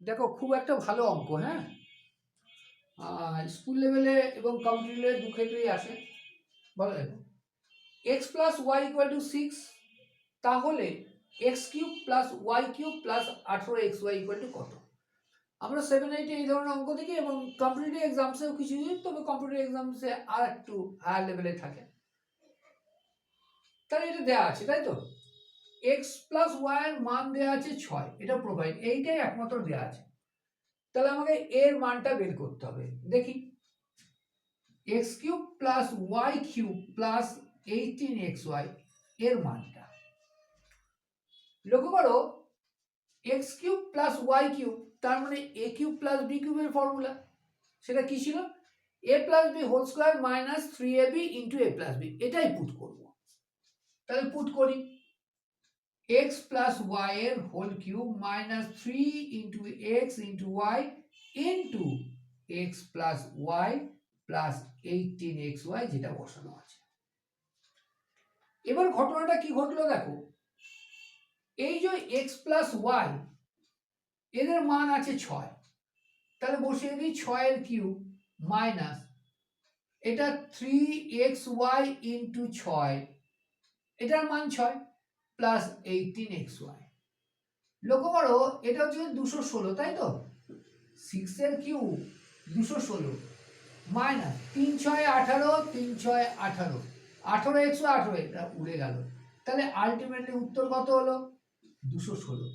দেখো, খুব একটা ভালো অঙ্ক হ্যাঁ? স্কুল লেভেলে এবং কম্পিউটার লেভেলে দু ক্ষেত্রেই আসে। ভালো দেখো। X plus y equal to six তাহলে x cube plus y cube plus আঠেরো এক্স ওয়াই ইকুয়াল টু কত? আমরা সেভেন এইটে এই ধরনের অঙ্ক দেখি এবং কম্পিটিটিভ এক্সামসেও কিছু দিই তবে কম্পিটিটিভ এক্সামসে আর একটু হায়ার লেভেলে থাকে। তাহলে এটা দেওয়া আছে, তাই তো? এক্স প্লাস ওয়াই এর মান দেওয়া আছে ছয়, এটা প্রোভাইড এইটাই একমাত্র দেওয়া আছে। তাহলে আমাকে এর মানটা বের করতে হবে। দেখি x cube plus y cube plus eighteen x y এর মানটা। লক্ষ্য করো x cube plus y cube তার মানে এ কিউব প্লাস বি কিউবের ফর্মুলা সেটা কি ছিল? A plus b whole square minus three a b into a plus b এটাই পুট করব। তাহলে পুট করি। এক্স প্লাস ওয়াই এর whole cube minus three into x into y into x plus y plus eighteen x y যেটা বসানো আছে। এবার ঘটনাটা কি ঘটলো দেখো। এই যে এক্স প্লাস ওয়াই এদের মান আছে ছয়। তাহলে বসিয়ে দিই ছয়ের কিউব মাইনাস এটা থ্রি এক্স ওয়াই ইন্টু ছয়। এটার মান ছয়। প্লাস এইটিন এক্স ওয়াই লক্ষ্য করো, এটা হচ্ছে দুশো ষোলো, তাই তো? সিক্সের কিউ দুশো ষোলো। মাইনাস তিন ছয় আঠারো, তিন ছয় আঠারো। আঠারো একশো আঠারো, এটা উড়ে গেল। তাহলে আলটিমেটলি উত্তর কত হলো? দুশো ষোলো।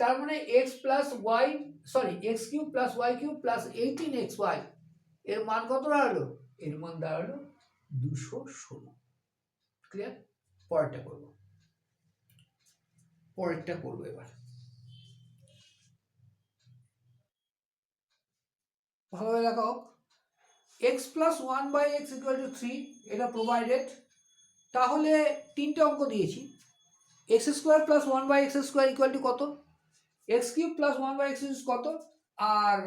তার মানে x plus y sorry x cube plus y cube plus eighteen x y এর মান কত দাঁড়াল? এর মান দাঁড়াল দুশো ষোলো। ক্লিয়ার পরেরটা করব। পরেরটা করব এবার। ভালোভাবে লেখাও x plus one by x equal to three এটা প্রোভাইডেড তাহলে তিনটে অঙ্ক দিয়েছি। X square plus one by x square equal to কত? X cube plus one by x কত? আর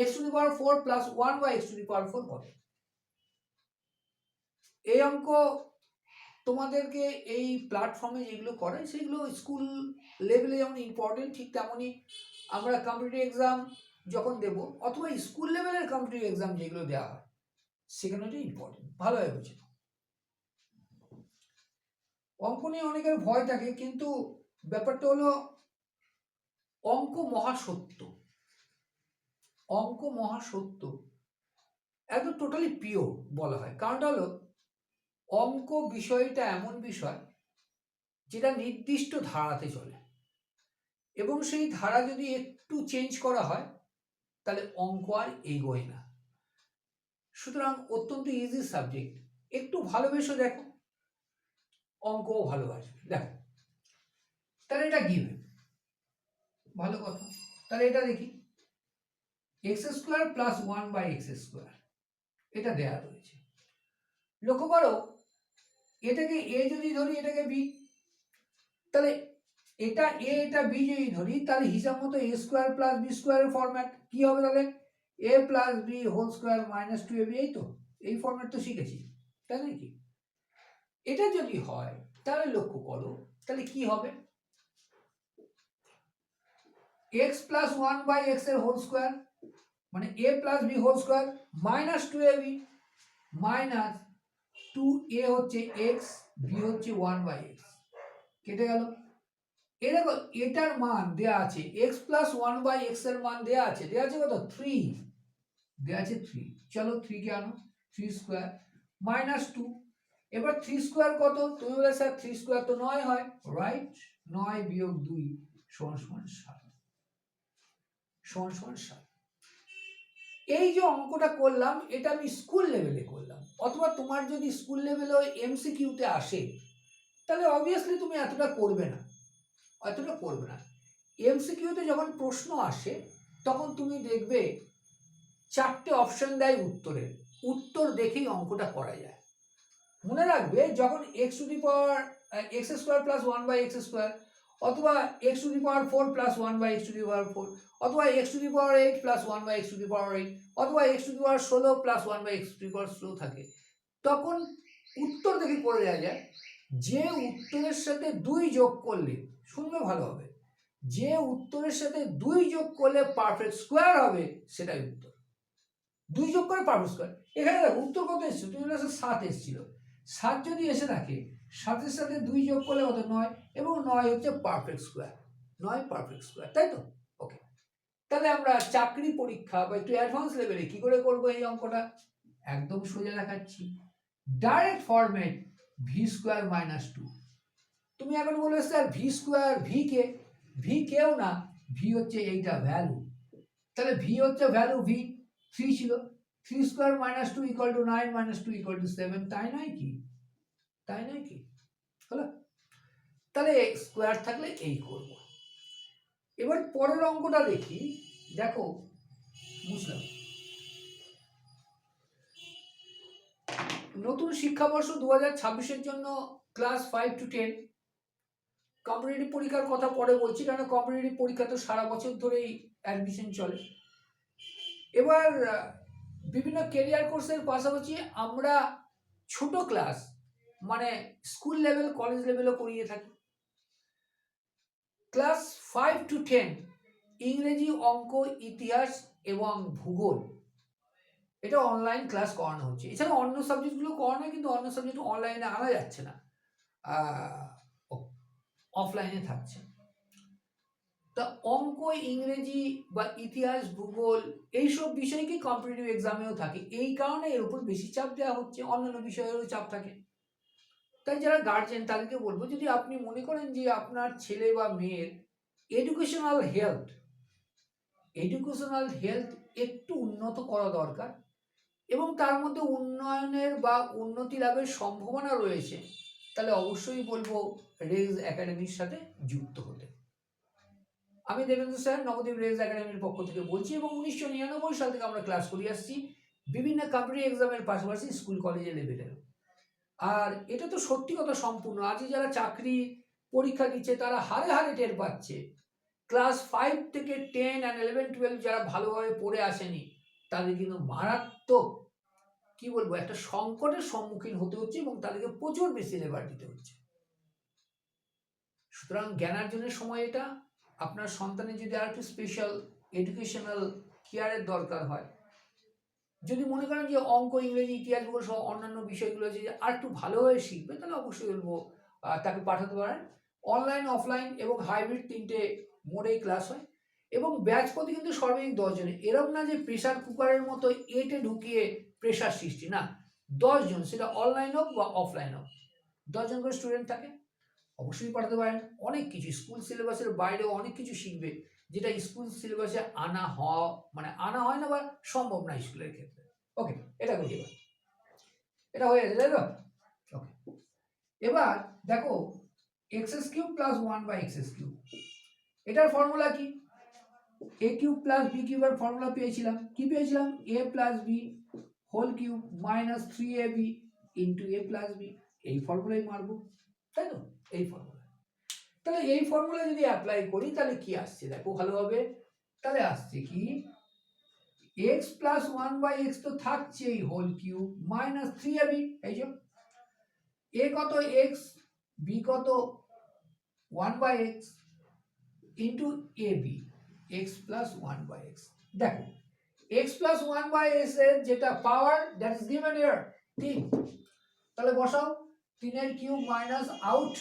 x to the power four plus one by x to the power four কত? এই অঙ্ক তোমাদেরকে এই প্ল্যাটফর্মে যেগুলো করে, সেগুলো স্কুল লেভেলে যেমন ইম্পর্টেন্ট ঠিক তেমনই আমরা কম্পিটিটিভ এক্সাম যখন দেব, অথবা স্কুল লেভেলের কম্পিটিটিভ এক্সাম যেগুলো দেওয়া হয় সেখানে এটা ইম্পর্টেন্ট ভালোভাবে বুঝে অঙ্ক নিয়ে অনেকের ভয় থাকে, কিন্তু ব্যাপারটা হলো অঙ্ক মহাসত্য। অঙ্ক মহাসত্য একদম টোটালি পিওর বলা হয়। কারণটা হলো অঙ্ক বিষয়টা এমন বিষয় যেটা নির্দিষ্ট ধারাতে চলে। এবং সেই ধারা যদি একটু চেঞ্জ করা হয়, তাহলে অঙ্ক আর এগোয় না। সুতরাং অত্যন্ত ইজি সাবজেক্ট একটু ভালোবেসে দেখো। অঙ্কও ভালোবাসবে। দেখো। তাহলে এটা গিভেন ভালো কথা। তাহলে এটা দেখি। X square plus one by x square এটা দেয়া রয়েছে। লক্ষ্য করো এটাকে এ যদি ধরি, এটাকে বি তাহলে এটা এ এটা বি যদি ধরি, তাহলে হিসাব মতো এ স্কোয়ার প্লাস বি স্কোয়ারের ফর্ম্যাট কি হবে তাহলে? A plus b whole square minus two a b এই তো, এই ফর্ম্যাট তো শিখেছি, তাই নাকি এটা যদি হয়, তাহলে লক্ষ্য করো, তাহলে কি হবে? এক্স প্লাস ওয়ান বাই এক্সের হোল স্কোয়ার মানে a plus b whole square minus two a b minus two a হচ্ছে এক্স বি হচ্ছে ওয়ান বাই এক্স কেটে গেল। এ দেখো, এটার মান দেয়া আছে এক্স প্লাস ওয়ান বাই এক্সের মান দেয়া আছে দেয়া আছে কত? থ্রি দেয়া আছে থ্রি চলো থ্রি কে আনো থ্রি স্কোয়ার মাইনাস টু এবার থ্রি স্কোয়ার কত? তুমি বলে স্যার থ্রি স্কোয়ার তো নয় হয়। রাইট নয় বিয়োগ দুই সমান সমান সাত। সমান সমান সাত। এই যে অঙ্কটা করলাম, এটা আমি স্কুল লেভেলে করলাম। অথবা তোমার যদি স্কুল লেভেলে ওই এমসিকিউতে আসে, তাহলে অবভিয়াসলি তুমি এতটা করবে না। এতটা করবে না। এমসিকিউতে যখন প্রশ্ন আসে, তখন তুমি দেখবে চারটে অপশন দেয় উত্তরের। উত্তর দেখেই অঙ্কটা করা যায়। মনে রাখবে, যখন x to the power x square plus one by x square অথবা x to the power four plus one by x to the power four অথবা x to the power eight plus one by x to the power eight অথবা x to the power ষোলো plus one by x to the power ষোলো থাকে। তখন উত্তর দেখে করে দেওয়া যায়, যে উত্তরের সাথে দুই যোগ করলে শুনবে ভালো হবে, যে উত্তরের সাথে দুই যোগ করলে পারফেক্ট স্কোয়ার হবে, সেটাই উত্তর। দুই যোগ করে পারফেক্ট স্কোয়ার এখানে দেখো, উত্তর কত এসেছিল? তুমি সাত এসেছিল। সাত যদি এসে থাকে, সাতের সাথে দুই যোগ করলে কত? নয়। এবং নয় হচ্ছে পারফেক্ট স্কোয়ার নয় পারফেক্ট স্কোয়ার তাই তো? ওকে তাহলে আমরা চাকরি পরীক্ষা বা একটু অ্যাডভান্স লেভেলে কি করে করব এই অঙ্কটা? একদম সোজা দেখাচ্ছি। Direct format v square minus two তুমি এখন বলবে স্যার ভি স্কোয়ার ভি কে? ভি কেও না ভি হচ্ছে এইটা ভ্যালু তাহলে ভি হচ্ছে ভ্যালু ভি থ্রি ছিল। Three square minus two equal to nine minus two equal to seven, তাই নয় কি? তাই নয় কি? হলো? তাহলে স্কোয়ার থাকলে এই করব। এবার পরের অঙ্কটা দেখি। দেখো, বুঝলাম। নতুন শিক্ষাবর্ষ দু হাজার ছাব্বিশের জন্য class five to ten. Competitive পরীক্ষার কথা পরে বলছি, কেন কম্পিটিটিভ পরীক্ষা তো সারা বছর ধরেই অ্যাডমিশন চলে। এবার বিভিন্ন কেরিয়ার কোর্সের পাশাপাশি আমরা ছোট ক্লাস মানে স্কুল লেভেল কলেজ লেভেলও করিয়ে থাকি। ক্লাস ফাইভ টু টেন ইংরেজি, অঙ্ক, ইতিহাস এবং ভূগোল। এটা অনলাইন ক্লাস করানো হচ্ছে। এছাড়া অন্য সাবজেক্টগুলো করানো কিন্তু অন্য সাবজেক্ট অনলাইনে আনা যাচ্ছে না। অফলাইনে থাকছে। তা অঙ্ক, ইংরেজি বা ইতিহাস, ভূগোল এইসব বিষয় কি কম্পিটিটিভ এক্সামেও থাকে? এই কারণে এর উপর বেশি চাপ দেওয়া হচ্ছে, অন্যান্য বিষয়েরও চাপ থাকে। তাই যারা গার্জেন তাদেরকে বলব, যদি আপনি মনে করেন যে আপনার ছেলে বা মেয়ের এডুকেশনাল হেলথ এডুকেশনাল হেলথ একটু উন্নত করা দরকার এবং তার মধ্যে উন্নয়নের বা উন্নতি লাভের সম্ভাবনা রয়েছে, তাহলে অবশ্যই বলব রেজ একাডেমির সাথে যুক্ত হতে। আমি দেবেন্দ্র স্যার, নবদ্বীপ রেজ একাডেমির পক্ষ থেকে বলছি এবং উনিশশো নিরানব্বই সাল থেকে আমরা ক্লাস করে আসছি। বিভিন্ন কম্পিটিভ এক্সামের পাশাপাশি স্কুল কলেজে লেভেলের আর এটা তো সত্যি কথা সম্পূর্ণ। আজকে যারা চাকরি পরীক্ষা দিচ্ছে, তারা হারে হারে টের পাচ্ছে। ক্লাস ফাইভ থেকে টেন অ্যান্ড ইলেভেন টুয়েলভ যারা ভালোভাবে পড়ে আসেনি, তাদের কিন্তু মারাত্মক, কি বলব, একটা সংকটের সম্মুখীন হতে হচ্ছে এবং তাদেরকে প্রচুর বেশি লেবার দিতে হচ্ছে। সুতরাং জ্ঞানার্জনের সময় এটা আপনার সন্তানের যদি আর একটু স্পেশাল এডুকেশনাল কেয়ারের দরকার হয়, যদি মনে করেন যে অঙ্ক, ইংরেজি, ইতিহাস ভূগোল সহ অন্যান্য বিষয়গুলো যে আর একটু ভালোভাবে শিখবে, তাহলে অবশ্যই বলব তাকে পাঠাতে পারেন। অনলাইন অফলাইন এবং হাইব্রিড তিনটে মোডেই ক্লাস হয়। এবং ব্যাচ প্রতি কিন্তু সর্বাধিক দশজনের এরকম না যে প্রেশার কুকারের মতো এটে ঢুকিয়ে প্রেশার সৃষ্টি, না। দশজন, সেটা অনলাইন হোক বা অফলাইন হোক। দশজন করে স্টুডেন্ট থাকে। অবশ্যই পাঠাতে পারেন। অনেক কিছু স্কুল সিলেবাসের বাইরেও অনেক কিছু শিখবে, যেটা স্কুল সিলেবাসে আনা হওয়া মানে আনা হয় না বা সম্ভব না স্কুলের ক্ষেত্রে। ওকে এটা করি এবার এটা হয়ে গেছে, তাই তো? ওকে এবার দেখো x's cube plus one by x's cube এটার ফর্মুলা কি? এ কিউব প্লাস বি কিউবের ফর্মুলা পেয়েছিলাম। কি পেয়েছিলাম? A plus b whole cube minus three a b into a plus b এই ফর্মুলাই মারবো, তাই তো? এই ফর্মুলা তাহলে এই ফর্মুলা যদি অ্যাপ্লাই করি, তাহলে কি আসছে? দেখো ভালোভাবে তাহলে আসছে কি? X plus one by x তো থাকছেই whole cube minus three a b এই যে। এ কত এক্স বি কত one by x into a b x plus one by x দেখো এক্স প্লাস ওয়ান বাই এক্সের যেটা power that is given here তিন। তাহলে বসাও, তিনের cube minus out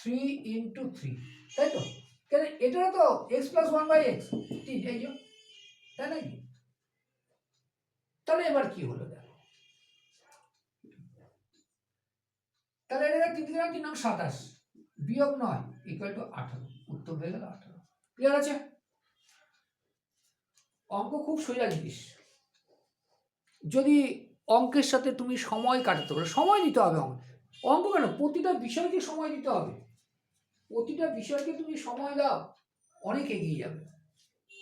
three into three তাই তো? কেন এটারও তো x plus one by x যে, তাই নাকি তাহলে এবার কি হলো দেখো? তাহলে এটা তিন তিন তিন নং সাতাশ, বিয়োগ নয় ইকুয়াল টু আঠারো, উত্তর হয়ে গেল আঠারো। ক্লিয়ার আছে? অঙ্ক খুব সোজা জিনিস। যদি অঙ্কের সাথে তুমি সময় কাটাতে পারো, সময় দিতে হবে অঙ্ক। অঙ্ক কেন? প্রতিটা বিষয়কে সময় দিতে হবে। প্রতিটা বিষয়কে তুমি সময় দাও, অনেক এগিয়ে যাবে।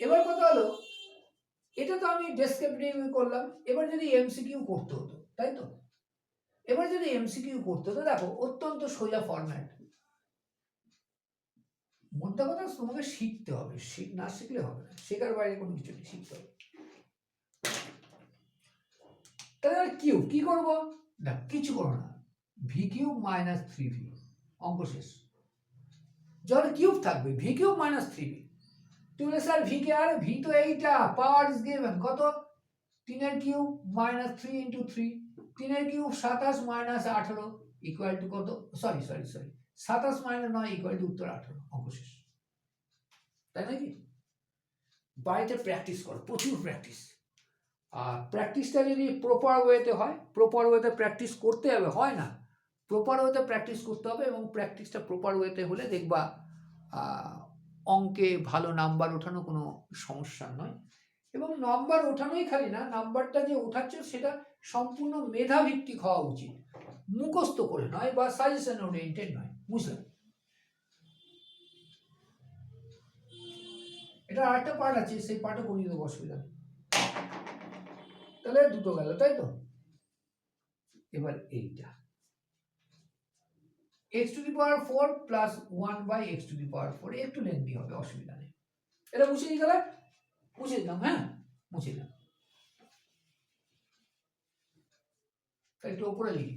এবার কথা হলো, এটা তো আমি ডেসক্রিপটিভ করলাম, এবার যদি এমসিকিউ করতে হতো, তাই তো? এবার যদি এমসিকিউ করতে হতো, দেখো, অত্যন্ত সোজা ফরম্যাট মোদ্দা কথা, তোমাকে শিখতে হবে না শিখলে হবে না, শেখার বাইরে কোনো কিছু নেই, শিখতে হবে। তাহলে এবার কিউব কি করব? দেখ, কিছু করো না। V cube minus three v অঙ্ক শেষ। যখন কিউব থাকবে v cube minus three b তুমি স্যার ভি কে আর ভি তো এইটা পাওয়ার ইজ গিভেন কত? তিনের cube minus three into three তিনের কিউব সাতাশ মাইনাস আঠেরো ইকুয়াল টু কত? সরি সরি সরি সাতাশ মাইনাস নয় ইকুয়াল টু উত্তর আঠেরো, অবশেষ। তাই নাকি? বাড়িতে প্র্যাকটিস করো, প্রচুর প্র্যাকটিস আর প্র্যাকটিসটা যদি প্রপার ওয়েতে হয় প্রপার ওয়েতে প্র্যাকটিস করতে হবে, হয় না প্রপার ওয়েতে প্র্যাকটিস করতে হবে এবং প্র্যাকটিসটা প্রপার ওয়েতে হলে দেখবা অঙ্কে ভালো নাম্বার ওঠানো কোনো সমস্যা নয়। এবং নাম্বার ওঠানোই খালি না নাম্বারটা যে ওঠাচ্ছ সেটা সম্পূর্ণ মেধাভিত্তিক হওয়া উচিত। মুখস্থ করে নয় বা সাজেশন ওরিয়েন্টেড নয় বুঝলেন এটা আরেকটা পার্ট আছে, সেই পার্টও করিয়ে দেবো, অসুবিধা নেই। তাহলে দুটো গেল, তাই তো? এবার এইটা। X to the power four plus one by x to the power four একটু লেন্দি হবে, অসুবিধা নেই। এটা মুছে দিই তাহলে? মুছে দিলাম হ্যাঁ? মুছে দিলাম। একটু ওপরে লিখি।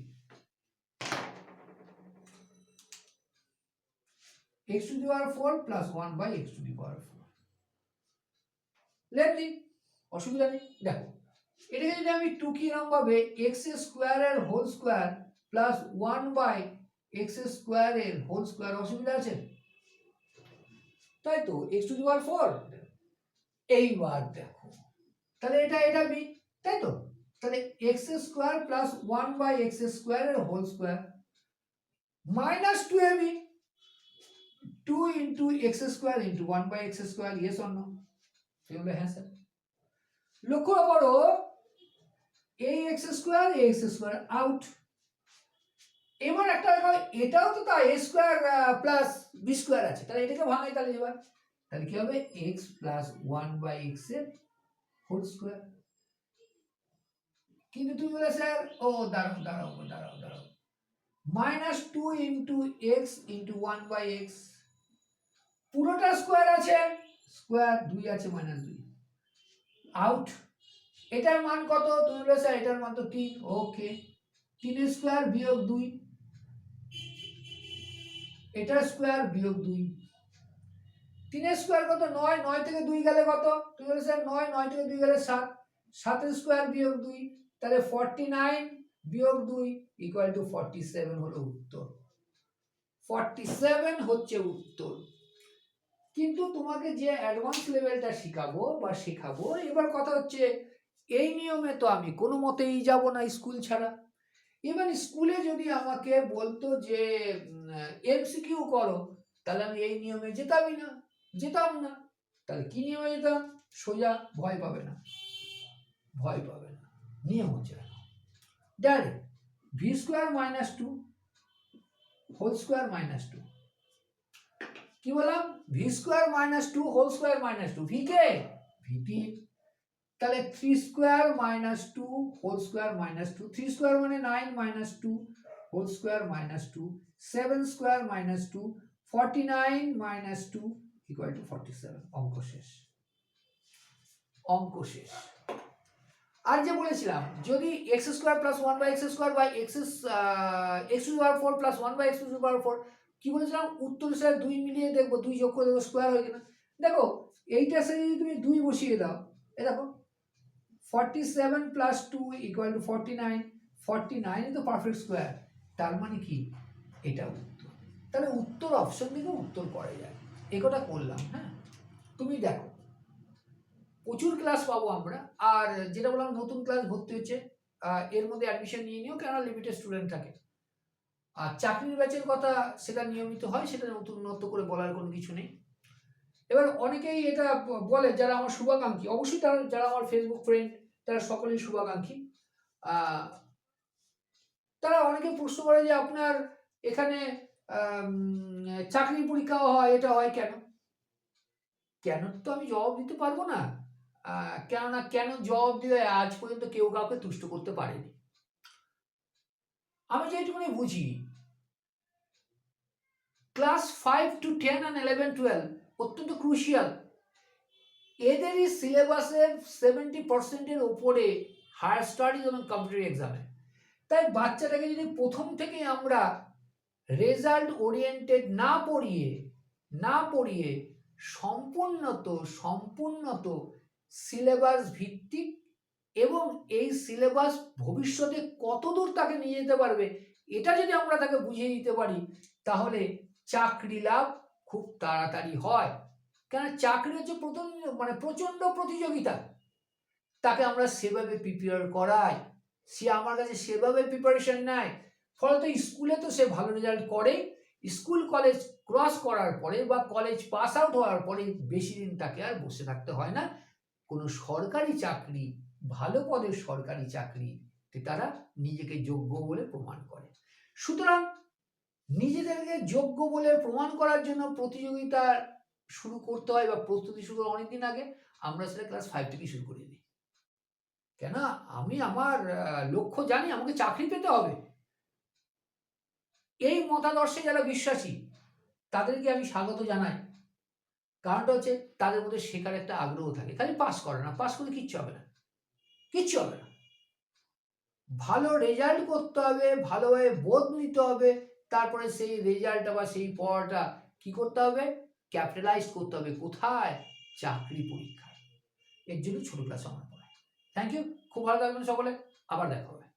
X to the power four plus one by x to the power four lengthy অসুবিধা নেই, দেখো। এটাকে যদি আমি টু কি নাম ভাবে এক্স স্কোয়ারের whole square plus one by x স্কোয়ারের হোল স্কোয়ার অসুবিধা আছে? তাই তো x to the power four এইবার দেখো, তাহলে এটা এটা বি তাই তো তাহলে x square plus one by x স্কোয়ারের whole square minus two a b two into x square into one by x square yes অন্য বলে হ্যাঁ স্যার লক্ষ্য করো, এই x square x square out এবার একটা এটাও তো তাই a square plus b square আছে। তাহলে এটাকে ভাঙাই তাহলে এবার। তাহলে কি হবে? এক্স প্লাস ওয়ান বাই এক্সের হোল স্কোয়ার কিন্তু তুমি বলে স্যার ও, দাঁড়াও দাঁড়াও দাঁড়াও দাঁড়াও। Minus two into x into one by x পুরোটা স্কোয়ার আছে। স্কোয়ার দুই আছে মাইনাস দুই। আউট এটার মান কত? তুমি বলে স্যার এটার মান তো তিন। ওকে তিনের স্কোয়ার বিয়োগ দুই। এটার স্কোয়ার বিয়োগ দুই। তিনের স্কোয়ার কত? নয় নয় থেকে দুই গেলে কত? তুমি বলে স্যার নয় নয় থেকে দুই গেলে সাত। সাতের স্কোয়ার বিয়োগ দুই, তাহলে ফর্টি নাইন বিয়োগ দুই ইকুয়াল টু ফর্টি সেভেন হলো উত্তর। ফর্টি সেভেন হচ্ছে উত্তর। কিন্তু তোমাকে যে অ্যাডভান্স লেভেলটা শেখাবো বা শেখাবো, এবার কথা হচ্ছে এই নিয়মে তো আমি কোনো মতেই যাব না স্কুল ছাড়া। এবার স্কুলে যদি আমাকে বলতো যে এমসিকিউ করো, তাহলে আমি এই নিয়মে যেতামই না যেতাম না। তাহলে কি নিয়মে যেতাম সোজা ভয় পাবে না। ভয় পাবে না। নিয়ম হচ্ছে direct v square minus two whole square minus two কি বললাম? V square minus two whole square minus two v কে ভিটি তাহলে three square minus two whole square minus two three square মানে nine minus two whole square minus two seven square minus two forty nine minus two equal to forty seven অঙ্ক শেষ। অঙ্ক শেষ। আর যে বলেছিলাম, যদি x square plus one by x square by x x to power four plus one by x to power four কি বলেছিলাম? উত্তর স্যার দুই মিলিয়ে দেখব, দুই যোগ করে দেবো স্কোয়ার হয়ে কিনা দেখো এইটার সাথে যদি তুমি দুই বসিয়ে দাও, এ দেখো forty seven plus two equal to forty nine forty nine তো পারফেক্ট স্কোয়ার তার মানে কি? এটা উত্তর। তাহলে উত্তর অপশন থেকে উত্তর করা যায়। একটা করলাম হ্যাঁ? তুমি দেখো, প্রচুর ক্লাস পাবো আমরা। আর যেটা বললাম, নতুন ক্লাস ভর্তি হচ্ছে এর মধ্যে অ্যাডমিশন নিয়ে নিও, কেননা লিমিটেড স্টুডেন্ট থাকে। আর চাকরির ব্যাচের কথা সেটা নিয়মিত হয়, সেটা নতুন নতুন করে বলার কোনো কিছু নেই। এবার অনেকেই এটা বলে, যারা আমার শুভাকাঙ্ক্ষী, অবশ্যই তারা, যারা আমার ফেসবুক ফ্রেন্ড তারা সকলেই শুভাকাঙ্ক্ষী। তারা অনেকে প্রশ্ন করে যে আপনার এখানে আম, চাকরির পরীক্ষাও হয় এটা হয় কেন? কেন তো আমি জবাব দিতে পারব না। কেননা কেন জবাব দিয়ে আজ পর্যন্ত কেউ কাউকে তুষ্ট করতে পারেনি। আমি যেটুকুনি বুঝি class five to ten and eleven twelve অত্যন্ত ক্রুশিয়াল এদেরই সিলেবাসের সেভেন্টি পার্সেন্টের ওপরে হায়ার স্টাডিজ এবং কম্পিটিভ এক্সামে তাই বাচ্চাটাকে যদি প্রথম থেকে আমরা রেজাল্ট ওরিয়েন্টেড না পড়িয়ে না পড়িয়ে সম্পূর্ণত সম্পূর্ণত সিলেবাস ভিত্তিক এবং এই সিলেবাস ভবিষ্যতে কতদূর তাকে নিয়ে যেতে পারবে, এটা যদি আমরা তাকে বুঝিয়ে দিতে পারি, তাহলে চাকরি লাভ খুব তাড়াতাড়ি হয়। কেন চাকরি হচ্ছে প্রচণ্ড মানে প্রচণ্ড প্রতিযোগিতা। তাকে আমরা সেভাবে প্রিপেয়ার করাই। সে আমার কাছে সেভাবে প্রিপারেশন নেয়। ফলত স্কুলে তো সে ভালো রেজাল্ট করে। স্কুল কলেজ ক্রস করার পরে বা কলেজ পাস আউট হওয়ার পরে বেশি দিন তাকে আর বসে থাকতে হয় না। কোনো সরকারি চাকরি, ভালো পদের সরকারি চাকরিতে তারা নিজেকে যোগ্য বলে প্রমাণ করে। সুতরাং নিজেদেরকে যোগ্য বলে প্রমাণ করার জন্য প্রতিযোগিতা শুরু করতে হয় বা প্রস্তুতি শুরু করার অনেকদিন আগে, আমরা সেটা ক্লাস ফাইভ থেকে শুরু করে দিই। কেন? আমি আমার লক্ষ্য জানি আমাকে চাকরি পেতে হবে। এই মতাদর্শে যারা বিশ্বাসী, তাদেরকে আমি স্বাগত জানাই। কারণটা হচ্ছে তাদের মধ্যে শেখার একটা আগ্রহ থাকে। খালি পাস করে না পাস করে কিচ্ছু হবে না। কিচ্ছু হবে না। ভালো রেজাল্ট করতে হবে, ভালোভাবে বোধ নিতে হবে, তারপরে সেই রেজাল্টটা বা সেই পড়াটা কি করতে হবে? ক্যাপিটালাইজ করতে হবে। কোথায়? চাকরি পরীক্ষায়। এর জন্য ছোট ক্লাস আমার পড়ায়। থ্যাংক ইউ খুব ভালো থাকবেন সকলে। আবার দেখা হবে।